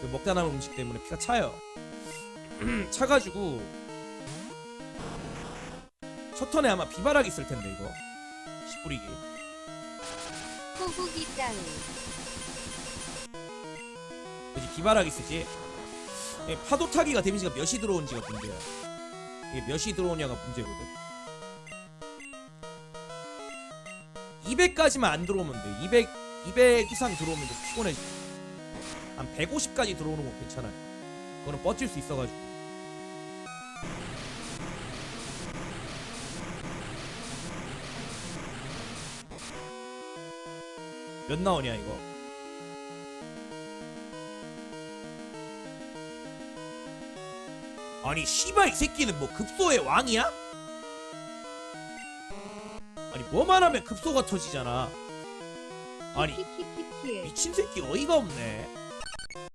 그 먹다 남은 음식 때문에 피가 차요. 차가지고 첫 턴에 아마 비바락 있을 텐데 이거 씨 뿌리기. 호국이 땅 그지 비바락 있으지. 예, 파도 타기가 데미지가 몇이 들어온지가 문제야. 이게 몇이 들어오냐가 문제거든. 200까지만 안 들어오면 돼. 200 200 이상 들어오면 좀 피곤해. 한 150까지 들어오는 건 괜찮아요. 그거는 뻗질 수 있어가지고. 몇 나오냐 이거? 아니 씨발 이 새끼는 뭐 급소의 왕이야? 아니 뭐만 하면 급소가 터지잖아. 아니 미친 새끼 어이가 없네.